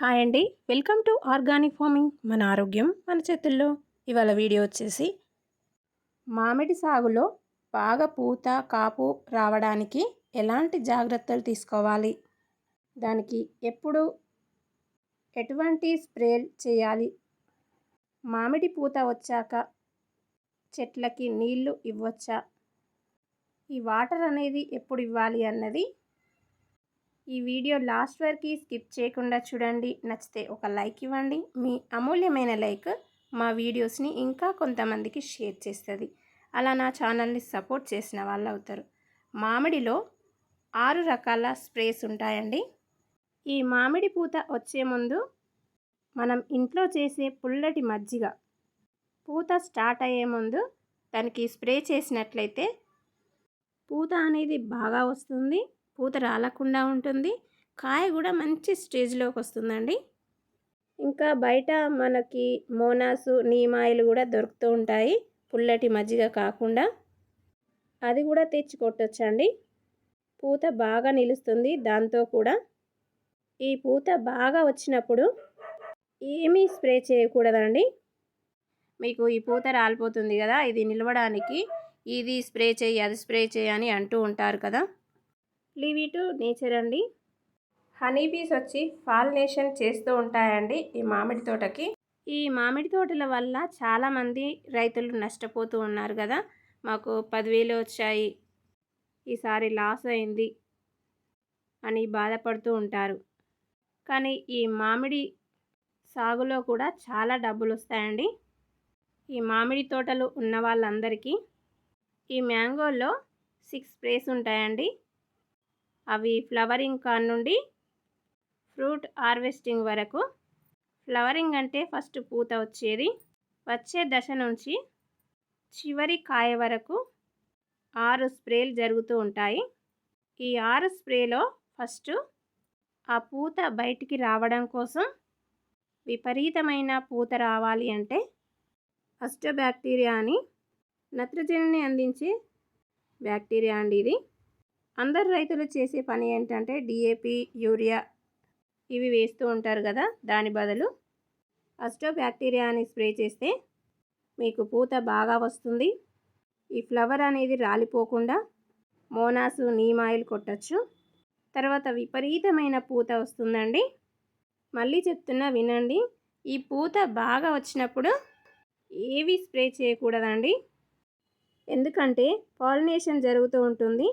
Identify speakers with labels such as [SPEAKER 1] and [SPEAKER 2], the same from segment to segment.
[SPEAKER 1] Hi అండి. Welcome to organic farming. మన ఆరోగ్యం మన చేతుల్లో. ఇవాళ వీడియో వచ్చేసి మామిడి సాగులో బాగా పూత కాపు రావడానికి ఎలాంటి జాగ్రత్తలు తీసుకోవాలి? దానికి ఎప్పుడు ఎటువంటి స్ప్రే చేయాలి? మామిడి పూత వచ్చాక చెట్లకి నీళ్ళు ఇవ్వచ్చా? ఈ వాటర్ అనేది ఎప్పుడు ఇవ్వాలి అన్నది ఈ వీడియో లాస్ట్ వరకు స్కిప్ చేయకుండా చూడండి. నచ్చితే ఒక లైక్ ఇవ్వండి. మీ అమూల్యమైన లైక్ మా వీడియోస్ని ఇంకా కొంతమందికి షేర్ చేస్తుంది. అలా నా ఛానల్ని సపోర్ట్ చేసిన వాళ్ళు అవుతారు మామిడిలో ఆరు రకాల స్ప్రేస్ ఉంటాయండి. ఈ మామిడి పూత వచ్చే ముందు మనం ఇంట్లో చేసే పుల్లటి మజ్జిగ పూత స్టార్ట్ అయ్యే ముందు దానికి స్ప్రే చేసినట్లయితే పూత అనేది బాగా వస్తుంది. పూత రాలకుండా ఉంటుంది. కాయ కూడా మంచి స్టేజ్లోకి వస్తుందండి ఇంకా బయట మనకి మోనాసు నీమాయిలు కూడా దొరుకుతూ ఉంటాయి. పుల్లటి మజ్జిగ కాకుండా. అది కూడా తెచ్చి కొట్టొచ్చండి. పూత బాగా నిలుస్తుంది దాంతో కూడా. ఈ పూత బాగా వచ్చినప్పుడు ఏమీ స్ప్రే చేయకూడదండి. మీకు ఈ పూత రాలిపోతుంది కదా ఇది నిలవడానికి. ఇది స్ప్రే చేయి అది స్ప్రే చేయి అని అంటూ ఉంటారు కదా. లీవ్ టు నేచర్ అండి. హనీ బీస్ వచ్చి పాలినేషన్ చేస్తూ ఉంటాయండి ఈ మామిడి తోటకి. ఈ మామిడి తోటల వల్ల చాలామంది రైతులు నష్టపోతూ ఉన్నారు కదా. మాకు పదివేలు వచ్చాయి. ఈసారి లాస్ అయింది అని బాధపడుతూ ఉంటారు. కానీ ఈ మామిడి సాగులో కూడా చాలా డబ్బులు వస్తాయండి. ఈ మామిడి తోటలు ఉన్న వాళ్ళందరికీ ఈ మ్యాంగోలో సిక్స్ స్ప్రేస్ ఉంటాయండి. అవి ఫ్లవరింగ్ కాన్ నుండి ఫ్రూట్ హార్వెస్టింగ్ వరకు. ఫ్లవరింగ్ అంటే ఫస్ట్ పూత వచ్చేది. వచ్చే దశ నుంచి చివరి కాయ వరకు ఆరు స్ప్రేలు జరుగుతూ ఉంటాయి. ఈ ఆరు స్ప్రేలో ఫస్ట్ ఆ పూత బయటికి రావడం కోసం విపరీతమైన పూత రావాలి అంటే ఫస్ట్ అని నత్రజనిని అందించే బ్యాక్టీరియా అండి ఇది. అందరు రైతులు చేసే పని ఏంటంటే డిఏపి యూరియా ఇవి వేస్తూ ఉంటారు కదా దాని బదులు అస్టో బ్యాక్టీరియాని స్ప్రే చేస్తే మీకు పూత బాగా వస్తుంది. ఈ ఫ్లవర్ అనేది రాలిపోకుండా మోనాసు నీమాయిల్ కొట్టచ్చు. తర్వాత విపరీతమైన పూత వస్తుందండి. మళ్ళీ చెప్తున్నా వినండి ఈ పూత బాగా వచ్చినప్పుడు ఏవి స్ప్రే చేయకూడదండి? ఎందుకంటే పాలినేషన్ జరుగుతూ ఉంటుంది.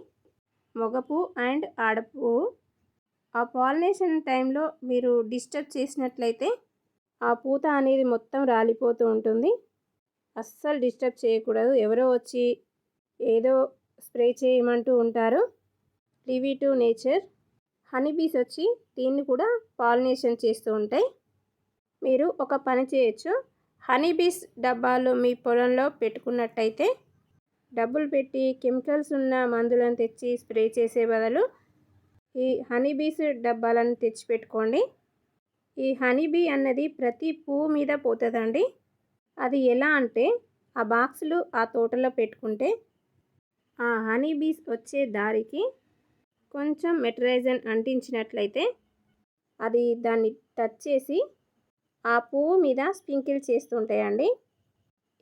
[SPEAKER 1] మగపు అండ్ ఆడపు. ఆ పాలినేషన్ టైంలో మీరు డిస్టర్బ్ చేసినట్లయితే ఆ పూత అనేది మొత్తం రాలిపోతూ ఉంటుంది. అస్సలు డిస్టర్బ్ చేయకూడదు. ఎవరో వచ్చి ఏదో స్ప్రే చేయమంటూ ఉంటారు. Levy to nature. Honey bees వచ్చి దీన్ని కూడా పాలినేషన్ చేస్తూ ఉంటాయి. మీరు ఒక పని చేయొచ్చు. హనీ బీస్ డబ్బాలు మీ పొలంలో పెట్టుకున్నట్టయితే డబ్బులు పెట్టి కెమికల్స్ ఉన్న మందులను తెచ్చి స్ప్రే చేసే బదులు ఈ హనీ బీస్ డబ్బాలను తెచ్చి పెట్టుకోండి ఈ హనీ బీ అన్నది ప్రతి పువ్వు మీద పోతుందండి. అది ఎలా అంటే ఆ బాక్సులు ఆ తోటలో పెట్టుకుంటే ఆ హనీ బీస్ వచ్చే దారికి కొంచెం మెటరైజన్ అంటించినట్లయితే అది దాన్ని టచ్ చేసి ఆ పువ్వు మీద స్ప్రింకిల్ చేస్తుంటాయండి.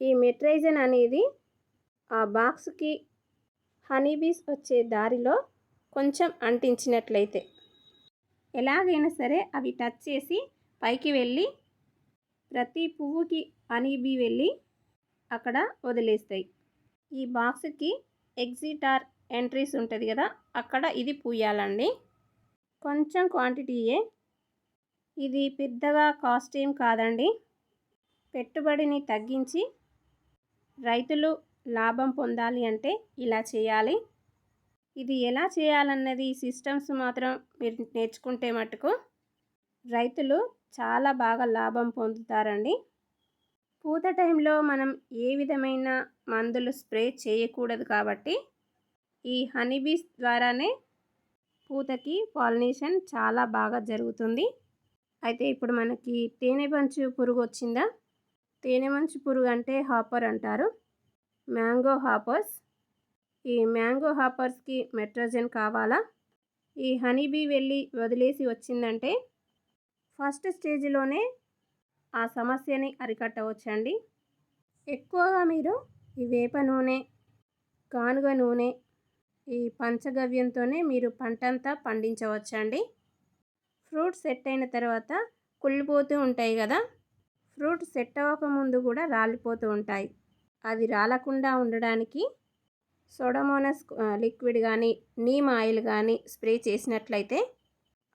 [SPEAKER 1] ఈ మెట్రైజన్ అనేది ఆ బాక్స్కి హనీబీస్ వచ్చే దారిలో కొంచెం అంటించినట్లయితే. ఎలాగైనా సరే అవి టచ్ చేసి పైకి వెళ్ళి ప్రతి పువ్వుకి హనీబీ వెళ్ళి అక్కడ వదిలేస్తాయి. ఈ బాక్స్కి ఎగ్జిట్ ఆర్ ఎంట్రీస్ ఉంటుంది కదా అక్కడ ఇది పూయాలండి. కొంచెం క్వాంటిటీయే. ఇది పెద్దగా కాస్ట్ ఏం కాదండి. పెట్టుబడిని తగ్గించి రైతులు లాభం పొందాలి అంటే ఇలా చేయాలి. ఇది ఎలా చేయాలన్నది సిస్టమ్స్ మాత్రం మీరు నేర్చుకుంటే మటుకు రైతులు చాలా బాగా లాభం పొందుతారండి. పూత టైంలో మనం ఏ విధమైన మందులు స్ప్రే చేయకూడదు కాబట్టి ఈ హనీబీస్ ద్వారానే పూతకి పాలినేషన్ చాలా బాగా జరుగుతుంది. అయితే ఇప్పుడు మనకి తేనె పంచు పురుగు వచ్చిందా తేనె మంచు పురుగు అంటే హాపర్ అంటారు. Mango hoppers. ఈ మ్యాంగో హాపర్స్కి మెట్రోజన్ కావాలా? ఈ హనీబీ వెళ్ళి వదిలేసి వచ్చిందంటే ఫస్ట్ స్టేజ్లోనే ఆ సమస్యని అరికట్టవచ్చండి. ఎక్కువగా మీరు ఈ వేప నూనె కానుగ నూనె ఈ పంచగవ్యంతోనే మీరు పంటంతా పండించవచ్చండి. ఫ్రూట్ సెట్ అయిన తర్వాత కుళ్ళిపోతూ ఉంటాయి కదా? ఫ్రూట్ సెట్ అవ్వకముందు కూడా రాలిపోతూ ఉంటాయి. అది రాలకుండా ఉండడానికి సోడమోనస్ లిక్విడ్ కానీ నీమ్ ఆయిల్ కానీ స్ప్రే చేసినట్లయితే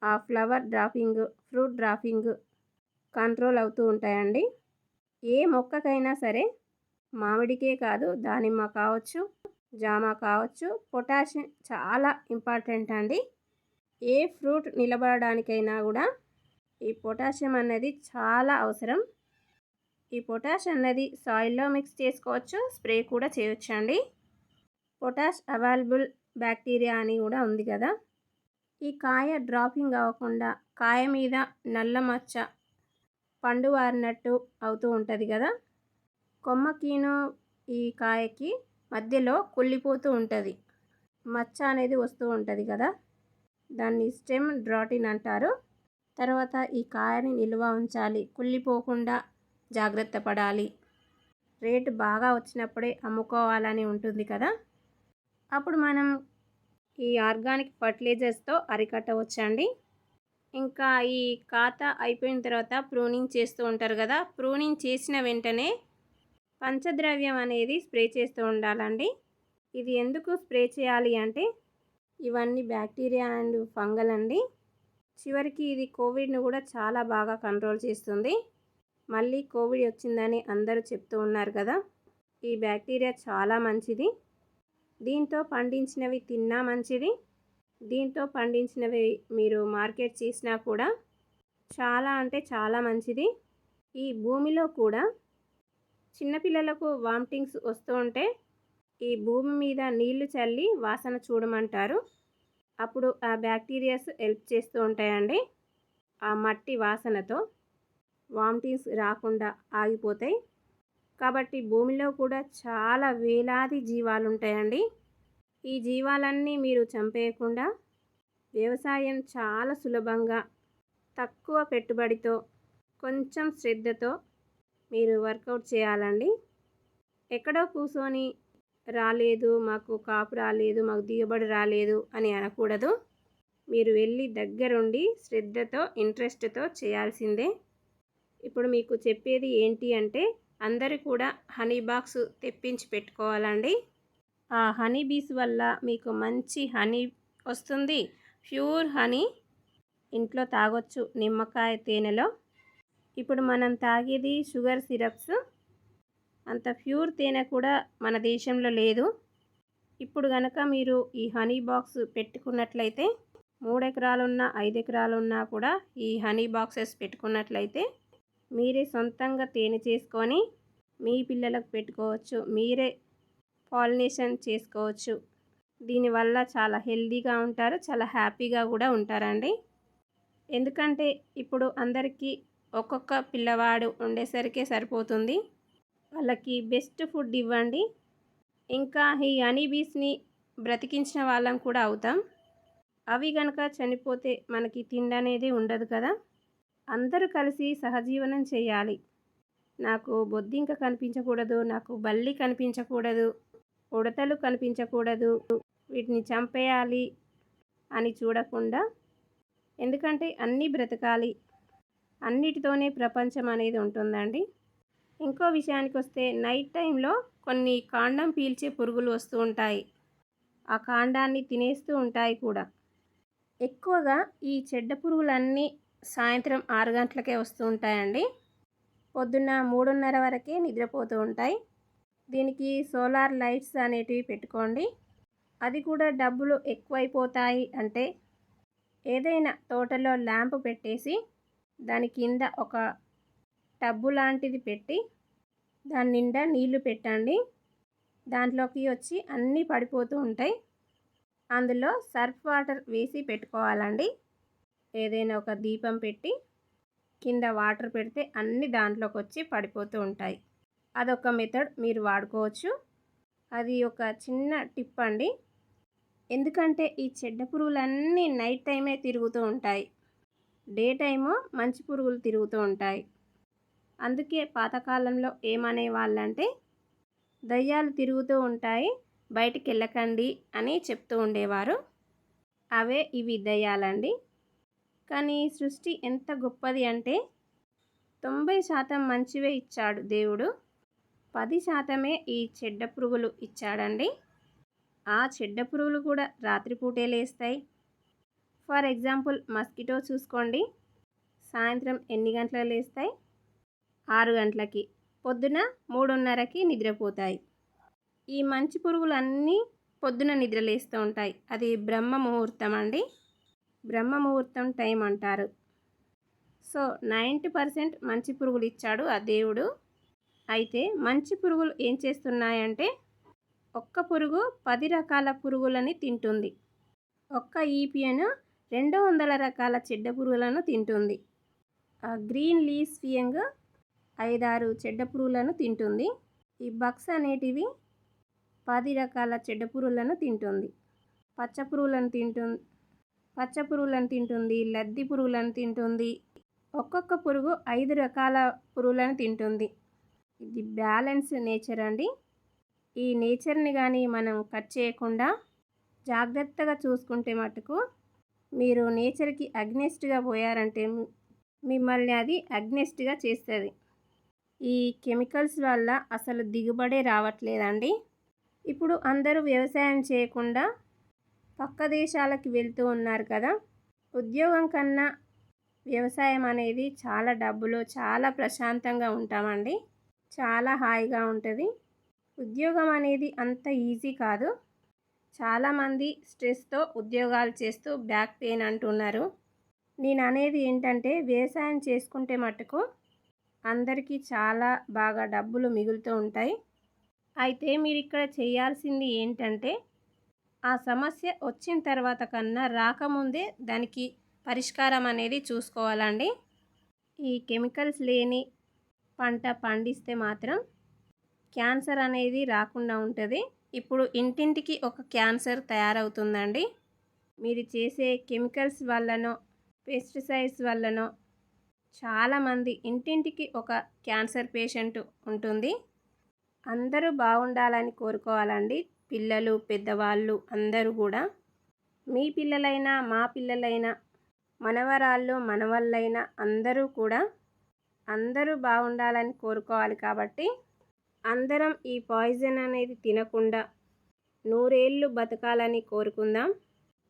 [SPEAKER 1] ఆ flower dropping fruit dropping control అవుతూ ఉంటాయండి. ఏ మొక్కకైనా సరే మామిడికే కాదు దానిమ్మ కావచ్చు జామ కావచ్చు పొటాషియం చాలా ఇంపార్టెంట్ అండి. ఏ ఫ్రూట్ నిలబడడానికైనా కూడా ఈ పొటాషియం అనేది చాలా అవసరం. ఈ పొటాష్ అన్నది సాయిల్లో మిక్స్ చేసుకోవచ్చు స్ప్రే కూడా చేయొచ్చు అండి పొటాష్ అవైలబుల్ బ్యాక్టీరియా అని కూడా ఉంది కదా. ఈ కాయ డ్రాపింగ్ అవ్వకుండా కాయ మీద నల్ల మచ్చ పండు వారినట్టు అవుతూ ఉంటుంది కదా. కొమ్మకిను ఈ కాయకి మధ్యలో కుళ్ళిపోతూ ఉంటుంది. మచ్చ అనేది వస్తూ ఉంటుంది కదా. దాన్ని స్టెమ్ డ్రాటిన్ అంటారు. తర్వాత ఈ కాయని నిల్వ ఉంచాలి. కుళ్ళిపోకుండా జాగ్రత్త పడాలి. రేటు బాగా వచ్చినప్పుడే అమ్ముకోవాలని ఉంటుంది కదా? అప్పుడు మనం ఈ ఆర్గానిక్ ఫర్టిలైజర్స్తో అరికట్టవచ్చండి. ఇంకా ఈ ఖాత అయిపోయిన తర్వాత ప్రూనింగ్ చేస్తూ ఉంటారు కదా? ప్రూనింగ్ చేసిన వెంటనే పంచద్రవ్యం అనేది స్ప్రే చేస్తూ ఉండాలండి. ఇది ఎందుకు స్ప్రే చేయాలి అంటే ఇవన్నీ బ్యాక్టీరియా అండ్ ఫంగల్ అండి. చివరికి ఇది కోవిడ్ను కూడా చాలా బాగా కంట్రోల్ చేస్తుంది. మళ్ళీ కోవిడ్ వచ్చిందని అందరూ చెప్తూ ఉన్నారు కదా. ఈ బ్యాక్టీరియా చాలా మంచిది. దీంతో పండించినవి తిన్నా మంచిది. దీంతో పండించినవి మీరు మార్కెట్ చేసినా కూడా చాలా అంటే చాలా మంచిది. ఈ భూమిలో కూడా చిన్నపిల్లలకు వామిటింగ్స్ వస్తూ ఉంటే ఈ భూమి మీద నీళ్ళు చల్లి వాసన చూడమంటారు. అప్పుడు ఆ బ్యాక్టీరియాస్ హెల్ప్ చేస్తూ ఉంటాయండి. ఆ మట్టి వాసనతో. వామిటింగ్స్ రాకుండా ఆగిపోతాయి. కాబట్టి భూమిలో కూడా చాలా వేలాది జీవాలు ఉంటాయండి ఈ జీవాలన్నీ మీరు చంపేయకుండా వ్యవసాయం చాలా సులభంగా తక్కువ పెట్టుబడితో కొంచెం శ్రద్ధతో మీరు వర్కౌట్ చేయాలండి. ఎక్కడో కూర్చొని రాలేదు మాకు కాపు రాలేదు మాకు దిగుబడి రాలేదు అని అనకూడదు. మీరు వెళ్ళి దగ్గరుండి శ్రద్ధతో ఇంట్రెస్ట్తో చేయాల్సిందే. ఇప్పుడు మీకు చెప్పేది ఏంటి అంటే అందరూ కూడా హనీ బాక్స్ తెప్పించి పెట్టుకోవాలండి. ఆ హనీ బీస్ వల్ల మీకు మంచి హనీ వస్తుంది. ప్యూర్ హనీ ఇంట్లో తాగొచ్చు నిమ్మకాయ తేనెలో. ఇప్పుడు మనం తాగేది షుగర్ సిరప్స్. అంత ప్యూర్ తేనె కూడా మన దేశంలో లేదు. ఇప్పుడు కనుక మీరు ఈ హనీ బాక్స్ పెట్టుకున్నట్లయితే మూడు ఎకరాలున్నా ఐదు ఎకరాలున్నా కూడా ఈ హనీ బాక్సెస్ పెట్టుకున్నట్లయితే మీరే సొంతంగా తేనె చేసుకొని మీ పిల్లలకు పెట్టుకోవచ్చు. మీరే పాలినేషన్ చేసుకోవచ్చు. దీనివల్ల చాలా హెల్దీగా ఉంటారు. చాలా హ్యాపీగా కూడా ఉంటారండి. ఎందుకంటే ఇప్పుడు అందరికీ ఒక్కొక్క పిల్లవాడు ఉండేసరికే సరిపోతుంది. వాళ్ళకి బెస్ట్ ఫుడ్ ఇవ్వండి. ఇంకా ఈ హనీబీస్ని బ్రతికించిన వాళ్ళం కూడా అవుతాం. అవి కనుక చనిపోతే మనకి తిండి అనేది ఉండదు కదా. అందరూ కలిసి సహజీవనం చేయాలి. నాకు బొద్దింక కనిపించకూడదు నాకు బల్లి కనిపించకూడదు ఉడతలు కనిపించకూడదు వీటిని చంపేయాలి అని చూడకుండా ఎందుకంటే అన్నీ బ్రతకాలి. అన్నిటితోనే ప్రపంచం అనేది ఉంటుందండి. ఇంకో విషయానికి వస్తే నైట్ టైంలో కొన్ని కాండం పీల్చే పురుగులు వస్తూ ఉంటాయి. ఆ కాండాన్ని తినేస్తూ ఉంటాయి కూడా. ఎక్కువగా ఈ చెడ్డ పురుగులన్నీ సాయంత్రం ఆరు గంటలకే వస్తూ ఉంటాయండి. పొద్దున్న మూడున్నర వరకే నిద్రపోతూ ఉంటాయి. దీనికి సోలార్ లైట్స్ అనేటివి పెట్టుకోండి. అది కూడా డబ్బులు ఎక్కువైపోతాయి అంటే ఏదైనా తోటలో ల్యాంప్ పెట్టేసి దాని కింద ఒక టబ్బు లాంటిది పెట్టి దాని నిండా నీళ్ళు పెట్టండి. దాంట్లోకి వచ్చి అన్నీ పడిపోతూ ఉంటాయి. అందులో సర్ఫ్ వాటర్ వేసి పెట్టుకోవాలండి. ఏదైనా ఒక దీపం పెట్టి కింద వాటర్ పెడితే అన్ని దాంట్లోకి వచ్చి పడిపోతూ ఉంటాయి. అదొక మెథడ్ మీరు వాడుకోవచ్చు. అది ఒక చిన్న టిప్ అండి. ఎందుకంటే ఈ చెడ్డ పురుగులన్నీ నైట్ టైమే తిరుగుతూ ఉంటాయి. డే టైము మంచి పురుగులు తిరుగుతూ ఉంటాయి. అందుకే పాతకాలంలో ఏమనే వాళ్ళంటే దయ్యాలు తిరుగుతూ ఉంటాయి బయటికి వెళ్ళకండి అని చెప్తూ ఉండేవారు. అవే ఇవి దయ్యాలండి. కానీ సృష్టి ఎంత గొప్పది అంటే తొంభై శాతం మంచివే ఇచ్చాడు దేవుడు. పది శాతమే ఈ చెడ్డ పురుగులు ఇచ్చాడండి. ఆ చెడ్డ పురుగులు కూడా రాత్రిపూటే లేస్తాయి. ఫర్ ఎగ్జాంపుల్ మస్కిటో చూసుకోండి. సాయంత్రం ఎన్ని గంటలకు లేస్తాయి? ఆరు గంటలకి. పొద్దున మూడున్నరకి నిద్రపోతాయి. ఈ మంచి పురుగులు అన్నీ పొద్దున నిద్రలేస్తూ ఉంటాయి. అది బ్రహ్మ ముహూర్తం అండి. బ్రహ్మ ముహూర్తం టైం అంటారు. సో నైంటీ పర్సెంట్ మంచి పురుగులు ఇచ్చాడు ఆ దేవుడు. అయితే మంచి పురుగులు ఏం చేస్తున్నాయంటే ఒక్క పురుగు పది రకాల పురుగులని తింటుంది. ఒక్క ఈపియను రెండు వందల రకాల చెడ్డ పురుగులను తింటుంది. గ్రీన్ లీస్ ఫియంగ్ ఐదారు చెడ్డ పురుగులను తింటుంది. ఈ బక్స్ అనేటివి పది రకాల చెడ్డ పురుగులను తింటుంది. పచ్చ పురుగులను తింటుంది పచ్చ పురుగులను తింటుంది లద్ది పురుగులను తింటుంది. ఒక్కొక్క పురుగు ఐదు రకాల పురుగులను తింటుంది. ఇది బ్యాలెన్స్ నేచర్ అండి. ఈ నేచర్ని కానీ మనం కట్ చేయకుండా జాగ్రత్తగా చూసుకుంటే మటుకు మీరు నేచర్కి అగ్నెస్ట్గా పోయారంటే మిమ్మల్ని అది అగ్నెస్ట్గా చేస్తుంది. ఈ కెమికల్స్ వల్ల అసలు దిగుబడే రావట్లేదండి. ఇప్పుడు అందరూ వ్యవసాయం చేయకుండా పక్క దేశాలకి వెళ్తూ ఉన్నారు కదా. ఉద్యోగం కన్నా వ్యవసాయం అనేది చాలా డబ్బులు చాలా ప్రశాంతంగా ఉంటామండి. చాలా హాయిగా ఉంటుంది. ఉద్యోగం అనేది అంత ఈజీ కాదు. చాలామంది స్ట్రెస్తో ఉద్యోగాలు చేస్తూ బ్యాక్ పెయిన్ అంటున్నారు. నేను అనేది ఏంటంటే వ్యవసాయం చేసుకుంటే మటుకు అందరికీ చాలా బాగా డబ్బులు మిగులుతూ ఉంటాయి. అయితే మీరు ఇక్కడ చేయాల్సింది ఏంటంటే ఆ సమస్య వచ్చిన తర్వాత కన్నా రాకముందే దానికి పరిష్కారం అనేది చూసుకోవాలండి. ఈ కెమికల్స్ లేని పంట పండిస్తే మాత్రం క్యాన్సర్ అనేది రాకుండా ఉంటుంది. ఇప్పుడు ఇంటింటికి ఒక క్యాన్సర్ తయారవుతుందండి. మీరు చేసే కెమికల్స్ వల్లనో పెస్టిసైడ్స్ వల్లనో చాలామంది ఇంటింటికి ఒక క్యాన్సర్ పేషెంట్ ఉంటుంది. అందరూ బాగుండాలని కోరుకోవాలండి. పిల్లలు పెద్దవాళ్ళు అందరూ కూడా మీ పిల్లలైనా మా పిల్లలైనా మనవరాళ్ళు మనవళ్ళైనా అందరూ కూడా అందరూ బాగుండాలని కోరుకోవాలి కాబట్టి అందరం ఈ పాయిజన్ అనేది తినకుండా నూరేళ్ళు బతకాలని కోరుకుందాం.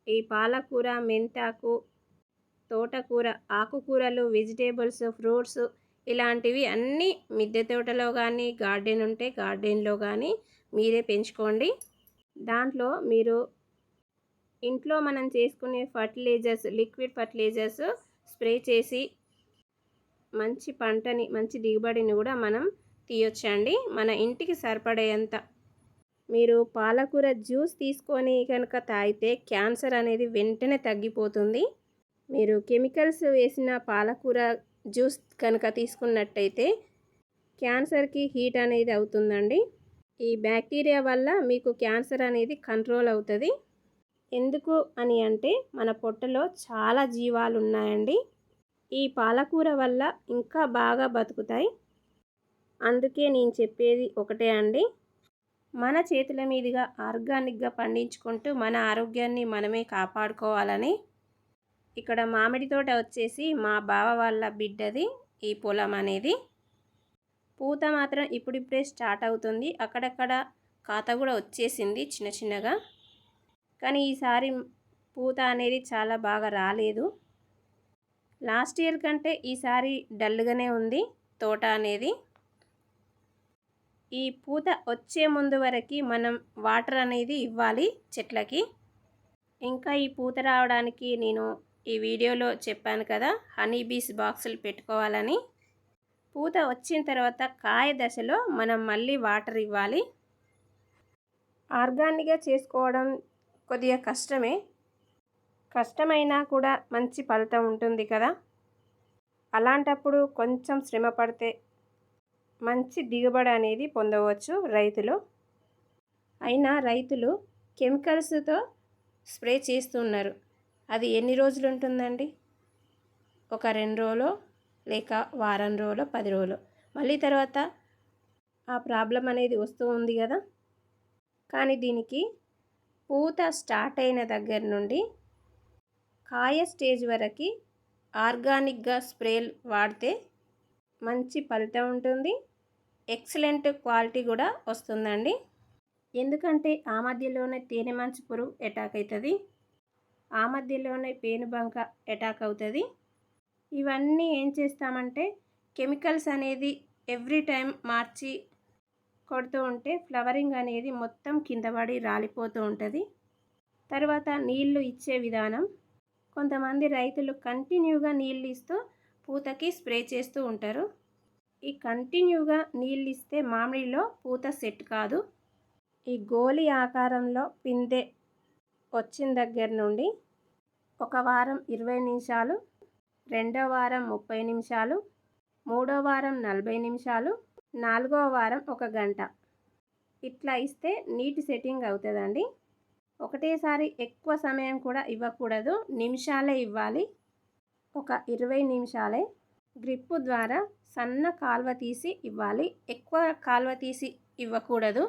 [SPEAKER 1] ఈ పాలకూర మెంతాకు తోటకూర ఆకుకూరలు వెజిటేబుల్స్ ఫ్రూట్స్ ఇలాంటివి అన్నీ మిద్దె తోటలో కానీ గార్డెన్ ఉంటే గార్డెన్లో కానీ మీరే పెంచుకోండి. దాంట్లో మీరు ఇంట్లో మనం చేసుకునే ఫర్టిలైజర్స్ లిక్విడ్ ఫర్టిలైజర్స్ స్ప్రే చేసి మంచి పంటని మంచి దిగుబడిని కూడా మనం తీయొచ్చండి. మన ఇంటికి సరిపడేంత. మీరు పాలకూర జ్యూస్ తీసుకొని కనుక తాగితే క్యాన్సర్ అనేది వెంటనే తగ్గిపోతుంది. మీరు కెమికల్స్ వేసిన పాలకూర జ్యూస్ కనుక తీసుకున్నట్టయితే క్యాన్సర్కి హీట్ అనేది అవుతుందండి. ఈ బ్యాక్టీరియా వల్ల మీకు క్యాన్సర్ అనేది కంట్రోల్ అవుతుంది. ఎందుకు అని అంటే మన పొట్టలో చాలా జీవాలు ఉన్నాయండి. ఈ పాలకూర వల్ల ఇంకా బాగా బతుకుతాయి. అందుకే నేను చెప్పేది ఒకటే అండి. మన చేతుల మీదుగా ఆర్గానిక్గా పండించుకుంటూ మన ఆరోగ్యాన్ని మనమే కాపాడుకోవాలని. ఇక్కడ మామిడి తోట వచ్చేసి మా బావ వాళ్ళ బిడ్డది ఈ పొలం అనేది. పూత మాత్రం ఇప్పుడిప్పుడే స్టార్ట్ అవుతుంది. అక్కడక్కడ కాత కూడా వచ్చేసింది చిన్న చిన్నగా. కానీ ఈసారి పూత అనేది చాలా బాగా రాలేదు. లాస్ట్ ఇయర్ కంటే ఈసారి డల్గానే ఉంది తోట అనేది. ఈ పూత వచ్చే ముందు వరకు మనం వాటర్ అనేది ఇవ్వాలి చెట్లకి. ఇంకా ఈ పూత రావడానికి నేను ఈ వీడియోలో చెప్పాను కదా హనీ బీస్ బాక్సులు పెట్టుకోవాలని. పూత వచ్చిన తర్వాత కాయ దశలో మనం మళ్ళీ వాటర్ ఇవ్వాలి. ఆర్గానిక్గా చేసుకోవడం కొద్దిగా కష్టమే. కష్టమైనా కూడా మంచి ఫలితం ఉంటుంది కదా. అలాంటప్పుడు కొంచెం శ్రమ పడితే మంచి దిగుబడి అనేది పొందవచ్చు రైతులు. అయినా రైతులు కెమికల్స్తో స్ప్రే చేస్తున్నారు. అది ఎన్ని రోజులు ఉంటుందండి? ఒక రెండు రోజులు? లేక వారం రోజులు పది రోజులు. మళ్ళీ తర్వాత ఆ ప్రాబ్లం అనేది వస్తూ ఉంది కదా. కానీ దీనికి పూత స్టార్ట్ అయిన దగ్గర నుండి కాయ స్టేజ్ వరకు ఆర్గానిక్గా స్ప్రేలు వాడితే మంచి ఫలితం ఉంటుంది. ఎక్సలెంట్ క్వాలిటీ కూడా వస్తుందండి. ఎందుకంటే ఆ మధ్యలోనే తేనె మంచు పురుగు అటాక్ అవుతుంది. ఆ మధ్యలోనే పేనుబంక అటాక్ అవుతుంది. ఇవన్నీ ఏం చేస్తామంటే కెమికల్స్ అనేది ఎవ్రీ టైం మార్చి కొడుతూ ఉంటే ఫ్లవరింగ్ అనేది మొత్తం కింద పడి రాలిపోతూ ఉంటుంది. తర్వాత నీళ్ళు ఇచ్చే విధానం. కొంతమంది రైతులు కంటిన్యూగా నీళ్ళు ఇస్తూ పూతకి స్ప్రే చేస్తూ ఉంటారు. ఈ కంటిన్యూగా నీళ్ళు ఇస్తే మామిడిలో పూత సెట్ కాదు. ఈ గోలి ఆకారంలో పిందె వచ్చిన దగ్గర నుండి ఒక వారం ఇరవై నిమిషాలు రెండో వారం ముప్పై నిమిషాలు మూడో వారం నలభై నిమిషాలు నాలుగో వారం ఒక గంట. ఇట్లా ఇస్తే నీటి సెట్టింగ్ అవుతుందండి. ఒకటేసారి ఎక్కువ సమయం కూడా ఇవ్వకూడదు. నిమిషాలే ఇవ్వాలి. ఒక ఇరవై నిమిషాలే గ్రిప్పు ద్వారా సన్న కాల్వ తీసి ఇవ్వాలి. ఎక్కువ కాల్వ తీసి ఇవ్వకూడదు.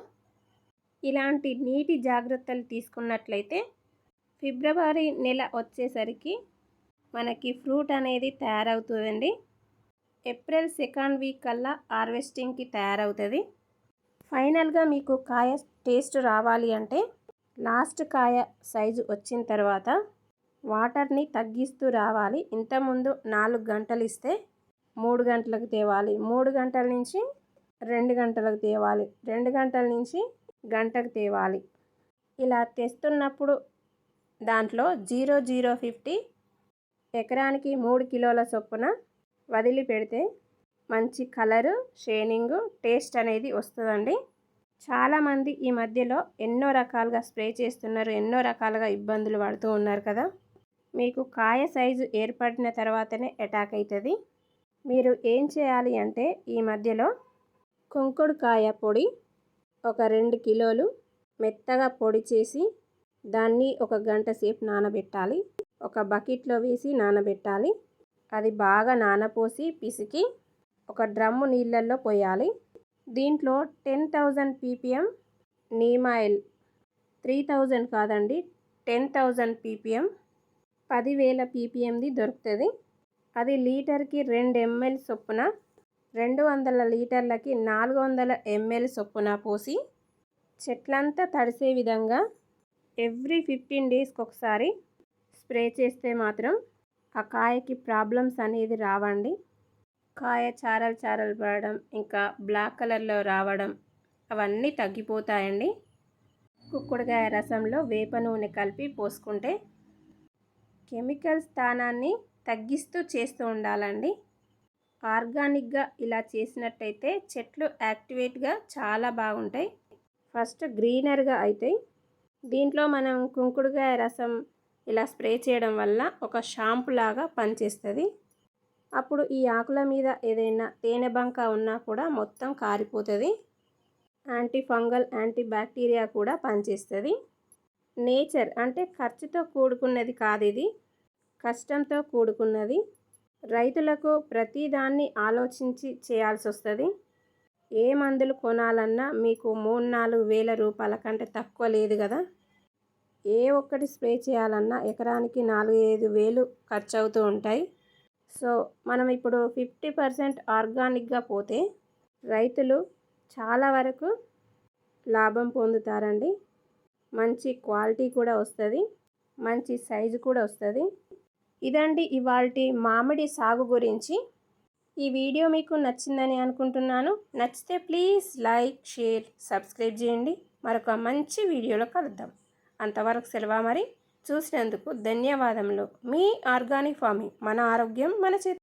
[SPEAKER 1] ఇలాంటి నీటి జాగ్రత్తలు తీసుకున్నట్లయితే ఫిబ్రవరి నెల వచ్చేసరికి మనకి ఫ్రూట్ అనేది తయారవుతుందండి. ఏప్రిల్ సెకండ్ వీక్ కల్లా హార్వెస్టింగ్కి తయారవుతుంది. ఫైనల్గా మీకు కాయ టేస్ట్ రావాలి అంటే లాస్ట్ కాయ సైజు వచ్చిన తర్వాత వాటర్ని తగ్గిస్తూ రావాలి. ఇంతకుముందు నాలుగు గంటలు ఇస్తే మూడు గంటలకు తేవాలి. మూడు గంటల నుంచి రెండు గంటలకు తేవాలి. రెండు గంటల నుంచి గంటకు తేవాలి. ఇలా తెస్తున్నప్పుడు దాంట్లో జీరో జీరో ఫిఫ్టీ ఎకరానికి మూడు కిలోల చొప్పున వదిలి పెడితే మంచి కలరు షేనింగు టేస్ట్ అనేది వస్తుందండి. చాలామంది ఈ మధ్యలో ఎన్నో రకాలుగా స్ప్రే చేస్తున్నారు ఎన్నో రకాలుగా ఇబ్బందులు పడుతూ ఉన్నారు కదా. మీకు కాయ సైజు ఏర్పడిన తర్వాతనే అటాక్ అవుతుంది మీరు ఏం చేయాలి అంటే ఈ మధ్యలో కుంకుడుకాయ పొడి ఒక రెండు కిలోలు మెత్తగా పొడి చేసి దాన్ని ఒక గంట సేపు నానబెట్టాలి. ఒక బకెట్లో వేసి నానబెట్టాలి. అది బాగా నానపోసి పిసికి ఒక డ్రమ్ము నీళ్ళల్లో పోయాలి. దీంట్లో ten thousand PPM neem oil three thousand కాదండి టెన్ థౌజండ్ పీపీఎం పదివేల పీపీఎంది దొరుకుతుంది. అది లీటర్కి రెండు ఎంఎల్ చొప్పున రెండు వందల లీటర్లకి నాలుగు వందల ఎంఎల్ చొప్పున పోసి చెట్లంతా తడిసే విధంగా ఎవ్రీ ఫిఫ్టీన్ డేస్కి ఒకసారి స్ప్రే చేస్తే మాత్రం ఆ కాయకి ప్రాబ్లమ్స్ అనేది రావండి. కాయ చారలు చారలు పడడం ఇంకా బ్లాక్ కలర్లో రావడం అవన్నీ తగ్గిపోతాయండి. కుక్కుడుకాయ రసంలో వేప నూనె కలిపి పోసుకుంటే కెమికల్ స్థానాన్ని తగ్గిస్తూ చేస్తూ ఉండాలండి. ఆర్గానిక్గా ఇలా చేసినట్టయితే చెట్లు యాక్టివేట్గా చాలా బాగుంటాయి. ఫస్ట్ గ్రీనర్గా అవుతాయి దీంట్లో మనం కుంకుడుకాయ రసం ఇలా స్ప్రే చేయడం వల్ల ఒక షాంపు లాగా పనిచేస్తుంది. అప్పుడు ఈ ఆకుల మీద ఏదైనా తేనె బంక ఉన్నా కూడా మొత్తం కారిపోతుంది. యాంటీ ఫంగల్ యాంటీ బ్యాక్టీరియా కూడా పనిచేస్తుంది. నేచర్ అంటే ఖర్చుతో కూడుకున్నది కాదు ఇది కష్టంతో కూడుకున్నది. రైతులకు ప్రతిదాన్ని ఆలోచించి చేయాల్సి వస్తుంది ఏ మందులు కొనాలన్నా మీకు మూడు నాలుగు వేల రూపాయల కంటే తక్కువ లేదు కదా. ఏ ఒక్కటి స్ప్రే చేయాలన్నా ఎకరానికి నాలుగు ఐదు వేలు ఖర్చు అవుతూ ఉంటాయి. సో మనం ఇప్పుడు ఫిఫ్టీ పర్సెంట్ ఆర్గానిక్గా పోతే రైతులు చాలా వరకు లాభం పొందుతారండి. మంచి క్వాలిటీ కూడా వస్తుంది. మంచి సైజు కూడా వస్తుంది. ఇదండి ఇవాళ మామిడి సాగు గురించి. ఈ వీడియో మీకు నచ్చిందని అనుకుంటున్నాను. నచ్చితే ప్లీజ్ లైక్ షేర్ సబ్స్క్రైబ్ చేయండి. మరొక మంచి వీడియోలో కలుద్దాం. అంతవరకు సెలవా మరి? చూసినందుకు ధన్యవాదములు. మీ ఆర్గానిక్ ఫార్మింగ్ మన ఆరోగ్యం మన చేతి